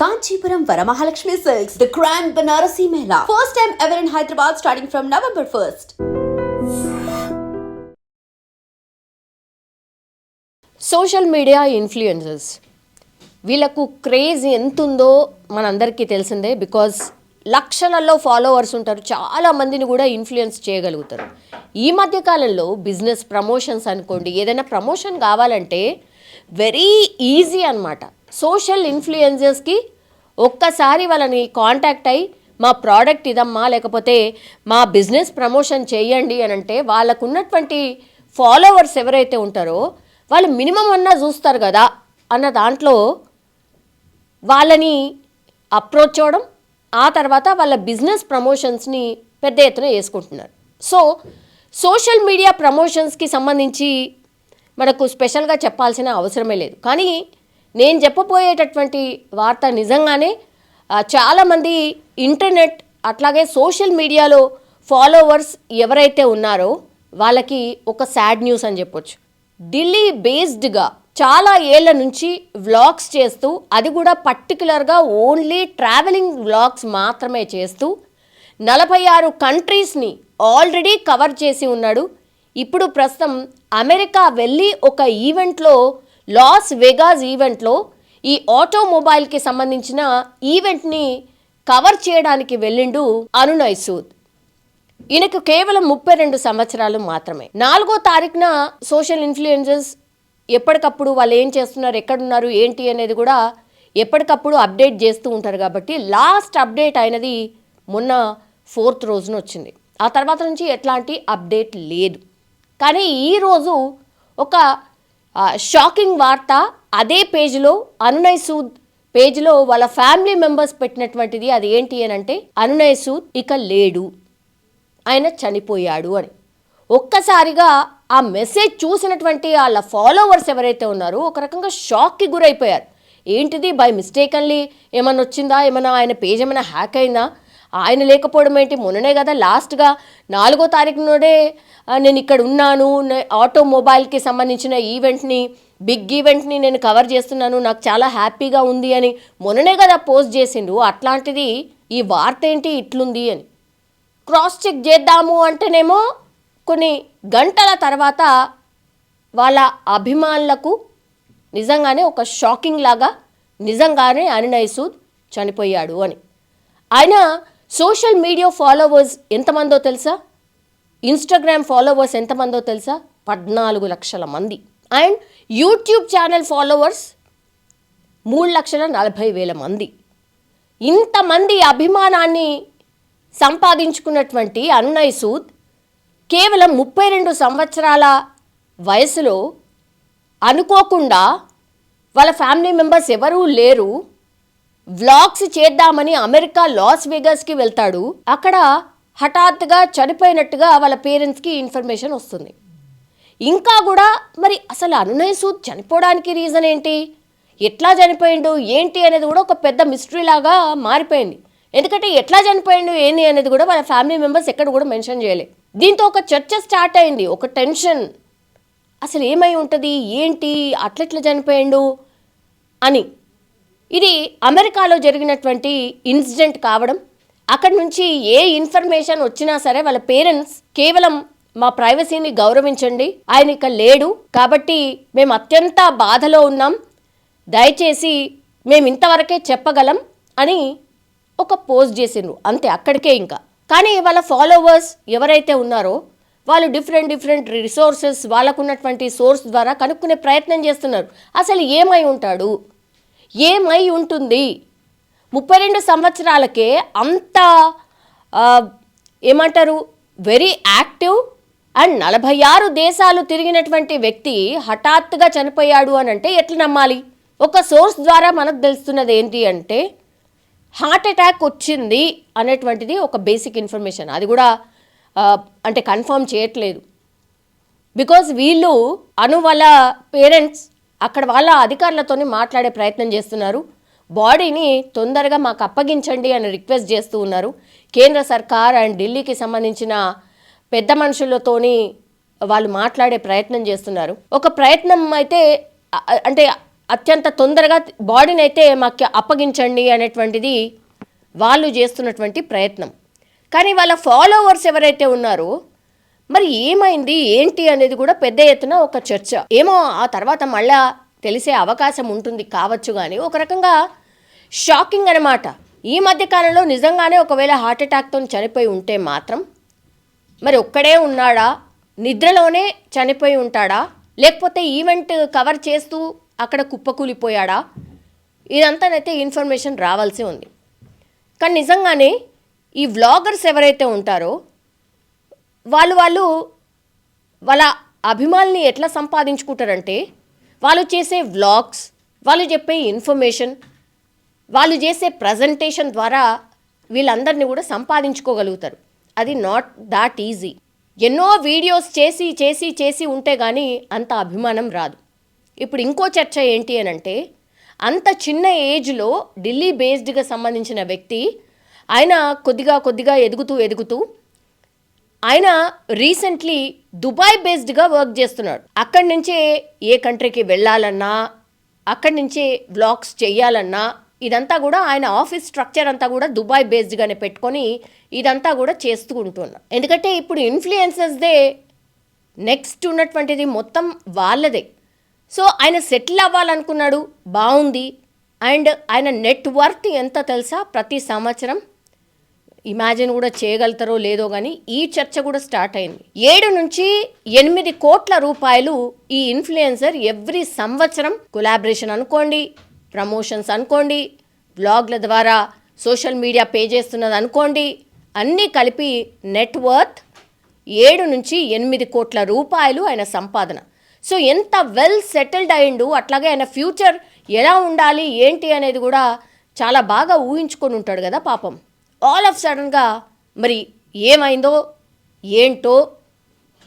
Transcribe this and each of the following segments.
Kanchipuram Varamahalakshmi silks the grand Banarasi mela. First time ever in Hyderabad starting from November first social media influencers వీళ్ళకు craze ఎంత ఉందో మనందరికీ తెలిసిందే because లక్షలలో followers ఉంటారు. చాలా మందిని కూడా ఇన్ఫ్లుయెన్స్ చేయగలుగుతారు. ఈ మధ్య కాలంలో బిజినెస్ ప్రమోషన్స్ అనుకోండి ఏదైనా ప్రమోషన్ కావాలంటే వెరీ ఈజీ అనమాట సోషల్ ఇన్ఫ్లుయెన్సర్స్కి ఒక్కసారి వాళ్ళని కాంటాక్ట్ అయ్యి మా ప్రోడక్ట్ ఇదమ్మా లేకపోతే మా బిజినెస్ ప్రమోషన్ చేయండి అని అంటే వాళ్ళకు ఉన్నటువంటి ఫాలోవర్స్ ఎవరైతే ఉంటారో వాళ్ళు మినిమం అన్నా చూస్తారు కదా అన్న దాంట్లో వాళ్ళని అప్రోచ్ చేయడం ఆ తర్వాత వాళ్ళ బిజినెస్ ప్రమోషన్స్ని పెద్ద ఎత్తున వేసుకుంటున్నారు. సో సోషల్ మీడియా ప్రమోషన్స్కి సంబంధించి మనకు స్పెషల్గా చెప్పాల్సిన అవసరమే లేదు. కానీ నేను చెప్పబోయేటటువంటి వార్త నిజంగానే చాలామంది ఇంటర్నెట్ అట్లాగే సోషల్ మీడియాలో ఫాలోవర్స్ ఎవరైతే ఉన్నారో వాళ్ళకి ఒక సాడ్ న్యూస్ అని చెప్పొచ్చు. ఢిల్లీ బేస్డ్గా చాలా ఏళ్ళ నుంచి వ్లాగ్స్ చేస్తూ అది కూడా పర్టికులర్గా ఓన్లీ ట్రావెలింగ్ వ్లాగ్స్ మాత్రమే చేస్తూ నలభై ఆరు కంట్రీస్ని ఆల్రెడీ కవర్ చేసి ఉన్నాడు. ఇప్పుడు ప్రస్తుతం అమెరికా వెళ్ళి ఒక ఈవెంట్లో లాస్ వెగాస్ ఈవెంట్లో ఈ ఆటోమొబైల్కి సంబంధించిన ఈవెంట్ని కవర్ చేయడానికి వెళ్ళిండు అనునయ్ సూద్. ఈయనకు కేవలం ముప్పై రెండు సంవత్సరాలు మాత్రమే. నాలుగో తారీఖున సోషల్ ఇన్ఫ్లుయెన్సెస్ ఎప్పటికప్పుడు వాళ్ళు ఏం చేస్తున్నారు ఎక్కడున్నారు ఏంటి అనేది కూడా ఎప్పటికప్పుడు అప్డేట్ చేస్తూ ఉంటారు కాబట్టి లాస్ట్ అప్డేట్ అయినది మొన్న ఫోర్త్ రోజున వచ్చింది. ఆ తర్వాత నుంచి ఎట్లాంటి అప్డేట్ లేదు. కానీ ఈరోజు ఒక షాకింగ్ వార్త అదే పేజ్లో అనునయ్ సూద్ పేజ్లో వాళ్ళ ఫ్యామిలీ మెంబర్స్ పెట్టినటువంటిది అది ఏంటి అని అంటే అనునయ్ సూద్ ఇక లేడు. ఆయన చనిపోయాడు అని. ఒక్కసారిగా ఆ మెసేజ్ చూసినటువంటి వాళ్ళ ఫాలోవర్స్ ఎవరైతే ఉన్నారో ఒక రకంగా షాక్కి గురైపోయారు. ఏంటిది? బై మిస్టేకన్లీ ఏమన్నా వచ్చిందా? ఏమైనా ఆయన పేజ్ ఏమైనా హ్యాక్ అయిందా? ఆయన లేకపోవడం ఏంటి? మొన్ననే కదా లాస్ట్గా నాలుగో తారీఖు నాడే నేను ఇక్కడ ఉన్నాను. ఆటోమొబైల్కి సంబంధించిన ఈవెంట్ని బిగ్ ఈవెంట్ని నేను కవర్ చేస్తున్నాను. నాకు చాలా హ్యాపీగా ఉంది అని మొన్ననే కదా పోస్ట్ చేసిండు. అట్లాంటిది ఈ వార్త ఏంటి ఇట్లుంది అని. క్రాస్ చెక్ చేద్దాము అంటేనేమో కొన్ని గంటల తర్వాత వాళ్ళ అభిమానులకు నిజంగానే ఒక షాకింగ్ లాగా నిజంగానే అనినయసూద్ చనిపోయాడు అని. ఆయన సోషల్ మీడియా ఫాలోవర్స్ ఎంతమందో తెలుసా? ఇన్స్టాగ్రామ్ ఫాలోవర్స్ ఎంతమందో తెలుసా? పద్నాలుగు లక్షల మంది. అండ్ యూట్యూబ్ ఛానల్ ఫాలోవర్స్ మూడు లక్షల నలభై వేల మంది. ఇంతమంది అభిమానాన్ని సంపాదించుకున్నటువంటి అనునయ్ సూద్ కేవలం ముప్పై రెండు సంవత్సరాల వయసులో అనుకోకుండా వాళ్ళ ఫ్యామిలీ మెంబర్స్ ఎవరూ లేరు. వ్లాగ్స్ చేద్దామని అమెరికా లాస్ వెగస్కి వెళ్తాడు. అక్కడ హఠాత్తుగా చనిపోయినట్టుగా వాళ్ళ పేరెంట్స్కి ఇన్ఫర్మేషన్ వస్తుంది. ఇంకా కూడా మరి అసలు అనునయ్ సూద్ చనిపోవడానికి రీజన్ ఏంటి? ఎట్లా చనిపోయిండు? ఏంటి అనేది కూడా ఒక పెద్ద మిస్టరీ లాగా మారిపోయింది. ఎందుకంటే ఎట్లా చనిపోయిండు ఏంటి అనేది కూడా వాళ్ళ ఫ్యామిలీ మెంబర్స్ ఎక్కడ కూడా మెన్షన్ చేయలే. దీంతో ఒక చర్చ స్టార్ట్ అయింది. ఒక టెన్షన్ అసలు ఏమై ఉంటుంది? ఏంటి? అట్లెట్లా చనిపోయిండు? అని. ఇది అమెరికాలో జరిగినటువంటి ఇన్సిడెంట్ కావడం. అక్కడి నుంచి ఏ ఇన్ఫర్మేషన్ వచ్చినా సరే వాళ్ళ పేరెంట్స్ కేవలం మా ప్రైవసీని గౌరవించండి. ఆయన ఇక లేడు. కాబట్టి మేము అత్యంత బాధలో ఉన్నాం. దయచేసి మేము ఇంతవరకే చెప్పగలం అని ఒక పోస్ట్ చేసిండ్రు. అంతే అక్కడికే ఇంకా. కానీ వాళ్ళ ఫాలోవర్స్ ఎవరైతే ఉన్నారో వాళ్ళు డిఫరెంట్ డిఫరెంట్ రిసోర్సెస్ వాళ్ళకున్నటువంటి సోర్స్ ద్వారా కనుక్కునే ప్రయత్నం చేస్తున్నారు. అసలు ఏమై ఉంటాడు? ఏమై ఉంటుంది? ముప్పై రెండు సంవత్సరాలకే అంత ఏమంటారు వెరీ యాక్టివ్ అండ్ నలభై ఆరు దేశాలు తిరిగినటువంటి వ్యక్తి హఠాత్తుగా చనిపోయాడు అని అంటే ఎట్లా నమ్మాలి? ఒక సోర్స్ ద్వారా మనకు తెలుస్తున్నది ఏంటి అంటే హార్ట్ అటాక్ వచ్చింది అనేటువంటిది ఒక బేసిక్ ఇన్ఫర్మేషన్. అది కూడా అంటే కన్ఫర్మ్ చేయట్లేదు. బికాజ్ వీళ్ళు అను వాళ్ళ పేరెంట్స్ అక్కడ వాళ్ళ అధికారులతోని మాట్లాడే ప్రయత్నం చేస్తున్నారు. బాడీని తొందరగా మాకు అప్పగించండి అని రిక్వెస్ట్ చేస్తూ ఉన్నారు. కేంద్ర సర్కార్ అండ్ ఢిల్లీకి సంబంధించిన పెద్ద మనుషులతోని వాళ్ళు మాట్లాడే ప్రయత్నం చేస్తున్నారు. ఒక ప్రయత్నం అయితే అంటే అత్యంత తొందరగా బాడీని అయితే మాకు అప్పగించండి అనేటువంటిది వాళ్ళు చేస్తున్నటువంటి ప్రయత్నం. కానీ వాళ్ళ ఫాలోవర్స్ ఎవరైతే ఉన్నారో మరి ఏమైంది? ఏంటి అనేది కూడా పెద్ద ఎత్తున ఒక చర్చ. ఏమో ఆ తర్వాత మళ్ళా తెలిసే అవకాశం ఉంటుంది కావచ్చు కానీ ఒక రకంగా షాకింగ్ అనమాట ఈ మధ్య కాలంలో నిజంగానే ఒకవేళ హార్ట్ అటాక్తో చనిపోయి ఉంటే మాత్రం మరి ఒక్కడే ఉన్నాడా? నిద్రలోనే చనిపోయి ఉంటాడా? లేకపోతే ఈవెంట్ కవర్ చేస్తూ అక్కడ కుప్పకూలిపోయాడా? ఇదంతానైతే ఇన్ఫర్మేషన్ రావాల్సి ఉంది. కానీ నిజంగానే ఈ వ్లాగర్స్ ఎవరైతే ఉంటారో వాళ్ళు వాళ్ళు వాళ్ళ అభిమానుల్ని ఎట్లా సంపాదించుకుంటారంటే వాళ్ళు చేసే వ్లాగ్స్ వాళ్ళు చెప్పే ఇన్ఫర్మేషన్ వాళ్ళు చేసే ప్రజెంటేషన్ ద్వారా వీళ్ళందరినీ కూడా సంపాదించుకోగలుగుతారు. అది నాట్ దాట్ ఈజీ. ఎన్నో వీడియోస్ చేసి చేసి చేసి ఉంటే కానీ అంత అభిమానం రాదు. ఇప్పుడు ఇంకో చర్చ ఏంటి అని అంటే అంత చిన్న ఏజ్లో ఢిల్లీ బేస్డ్గా సంబంధించిన వ్యక్తి ఆయన కొద్దిగా కొద్దిగా ఎదుగుతూ ఎదుగుతూ ఆయన రీసెంట్లీ దుబాయ్ బేస్డ్గా వర్క్ చేస్తున్నాడు. అక్కడి నుంచే ఏ కంట్రీకి వెళ్ళాలన్నా అక్కడి నుంచే వ్లాగ్స్ చేయాలన్నా ఇదంతా కూడా ఆయన ఆఫీస్ స్ట్రక్చర్ అంతా కూడా దుబాయ్ బేస్డ్గానే పెట్టుకొని ఇదంతా కూడా చేస్తూ ఉంటున్నా. ఎందుకంటే ఇప్పుడు ఇన్ఫ్లుయెన్సర్స్దే నెక్స్ట్ ఉన్నటువంటిది మొత్తం వాళ్ళదే. సో ఆయన సెటిల్ అవ్వాలనుకున్నాడు బాగుంది అండ్ ఆయన నెట్ వర్త్ ఎంత తెలుసా? ప్రతి సంవత్సరం ఇమాజిన్ కూడా చేయగలుగుతారో లేదో కానీ ఈ చర్చ కూడా స్టార్ట్ అయింది. ఏడు నుంచి ఎనిమిది కోట్ల రూపాయలు ఈ ఇన్ఫ్లుయెన్సర్ ఎవ్రీ సంవత్సరం కొలాబరేషన్ అనుకోండి ప్రమోషన్స్ అనుకోండి బ్లాగ్ల ద్వారా సోషల్ మీడియా పే చేస్తున్నది అనుకోండి అన్నీ కలిపి నెట్వర్త్ ఏడు నుంచి ఎనిమిది కోట్ల రూపాయలు ఆయన సంపాదన. సో ఎంత వెల్ సెటిల్డ్ అయిండు అట్లాగే ఆయన ఫ్యూచర్ ఎలా ఉండాలి ఏంటి అనేది కూడా చాలా బాగా ఊహించుకొని ఉంటాడు కదా పాపం. ఆల్ ఆఫ్ సడన్గా మరి ఏమైందో ఏంటో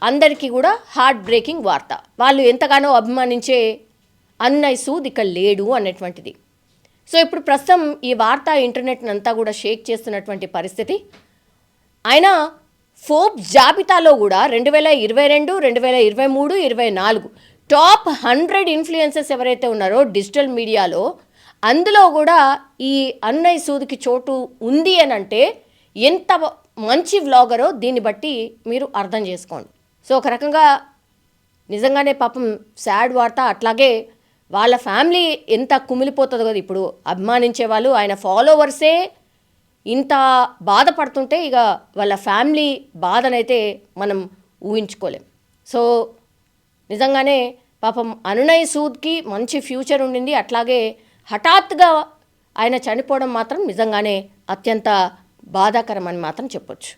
అందరికీ కూడా హార్ట్ బ్రేకింగ్ వార్త. వాళ్ళు ఎంతగానో అభిమానించే అన్నయ్య సూద్ ఇక్కడ లేడు అనేటువంటిది సో ఇప్పుడు ప్రస్తుతం ఈ వార్త ఇంటర్నెట్ని అంతా కూడా షేక్ చేస్తున్నటువంటి పరిస్థితి. ఆయన ఫోర్బ్ జాబితాలో కూడా రెండు వేల ఇరవై రెండు రెండు వేల ఇరవై మూడు ఇరవై నాలుగు టాప్ హండ్రెడ్ ఇన్ఫ్లుయెన్సెస్ ఎవరైతే ఉన్నారో డిజిటల్ మీడియాలో అందులో కూడా ఈ అన్నయ్య సూదికి చోటు ఉంది అని అంటే ఎంత మంచి వ్లాగరో దీన్ని బట్టి మీరు అర్థం చేసుకోండి. సో ఒక రకంగా నిజంగానే పాపం సాడ్ వార్త అట్లాగే వాళ్ళ ఫ్యామిలీ ఎంత కుమిలిపోతుంది కదా ఇప్పుడు అభిమానించే వాళ్ళు ఆయన ఫాలోవర్సే ఇంత బాధపడుతుంటే ఇక వాళ్ళ ఫ్యామిలీ బాధనైతే మనం ఊహించుకోలేం. సో నిజంగానే పాపం అనునయ్ సూద్కి మంచి ఫ్యూచర్ ఉండింది అట్లాగే హఠాత్తుగా ఆయన చనిపోవడం మాత్రం నిజంగానే అత్యంత బాధాకరమని మాత్రం చెప్పొచ్చు.